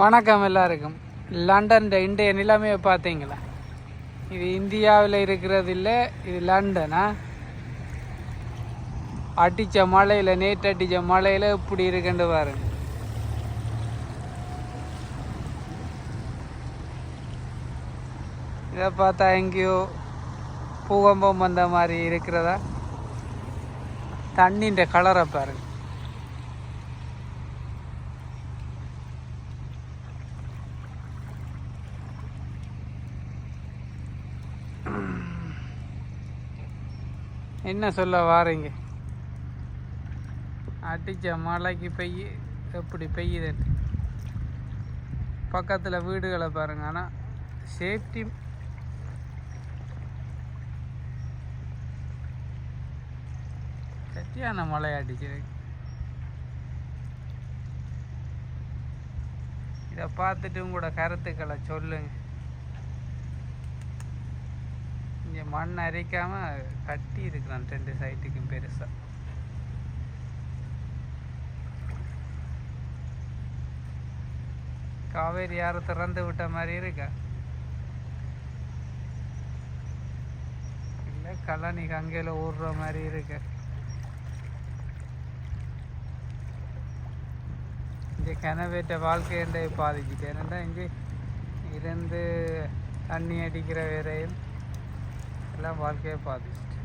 வணக்கம் எல்லாருக்கும். லண்டன் இன்றைய நிலைமையை பார்த்தீங்களா? இது இந்தியாவில் இருக்கிறது இல்லை இது லண்டனா? அடித்த மழையில் நேற்று அடித்த மழையில் இப்படி இருக்குன்னு பாருங்க. இதை பார்த்தா எங்கேயோ பூகம்பம் வந்த மாதிரி இருக்கிறதா? தண்ணின்ற கலரை பாருங்கள் என்ன சொல்ல வாரீங்க? அடித்த மழைக்கு பெய்ய எப்படி பெய்யுதுன்னு பக்கத்தில் வீடுகளை பாருங்க. ஆனால் சேஃப்டி கட்டியான மழை அடிச்சிருக்கு இதை பார்த்துட்டு உங்களோட கருத்துக்களை சொல்லுங்கள் இங்கே மண் அரைக்காம கட்டி இருக்கிறான் ரெண்டு சைட்டுக்கும் பெருசா. காவேரி யாரும் திறந்து விட்ட மாதிரி இருக்கா? இல்லை கல்லணி கங்கையில் ஊடுற மாதிரி இருக்கு. இங்கே கிணவேற்ற வாழ்க்கையை பாதிச்சுட்டு ஏன்னா இங்கே இருந்து தண்ணி அடிக்கிற महिला वाल के पादिस्ट